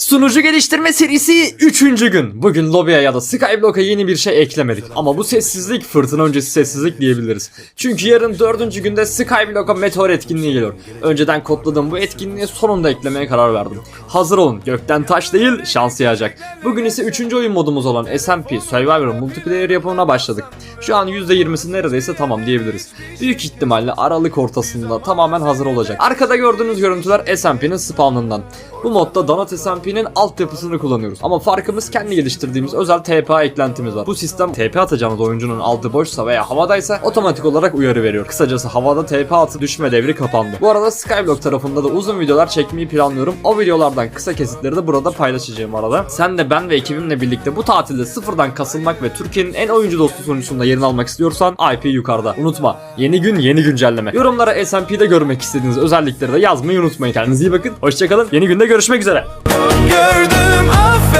Sunucu geliştirme serisi 3. gün. Bugün lobiye ya da Skyblock'a yeni bir şey eklemedik. Ama bu sessizlik fırtına öncesi sessizlik diyebiliriz. Çünkü yarın 4. günde Skyblock'a meteor etkinliği geliyor. Önceden kodladığım bu etkinliği sonunda eklemeye karar verdim. Hazır olun gökten taş değil şans yağacak. Bugün ise 3. oyun modumuz olan SMP Survivor Multiplayer yapımına başladık. Şu an %20'si neredeyse tamam diyebiliriz. Büyük ihtimalle Aralık ortasında tamamen hazır olacak. Arkada gördüğünüz görüntüler SMP'nin spawnından. Bu modda Donut SMP'nin altyapısını kullanıyoruz. Ama farkımız kendi geliştirdiğimiz özel TPA eklentimiz var. Bu sistem TP atacağımız oyuncunun altı boşsa veya havadaysa otomatik olarak uyarı veriyor. Kısacası havada TP atıp düşme devri kapandı. Bu arada Skyblock tarafında da uzun videolar çekmeyi planlıyorum. O videolardan kısa kesitleri de burada paylaşacağım arada. Sen de ben ve ekibimle birlikte bu tatilde sıfırdan kasılmak ve Türkiye'nin en oyuncu dostu sunucusunda yerini almak istiyorsan IP yukarıda. Unutma yeni gün yeni güncelleme. Yorumlara SMP'de görmek istediğiniz özellikleri de yazmayı unutmayın. Kendinize iyi bakın. Hoşçakalın. Yeni günde görüşmek üzere. Gördüm affedemem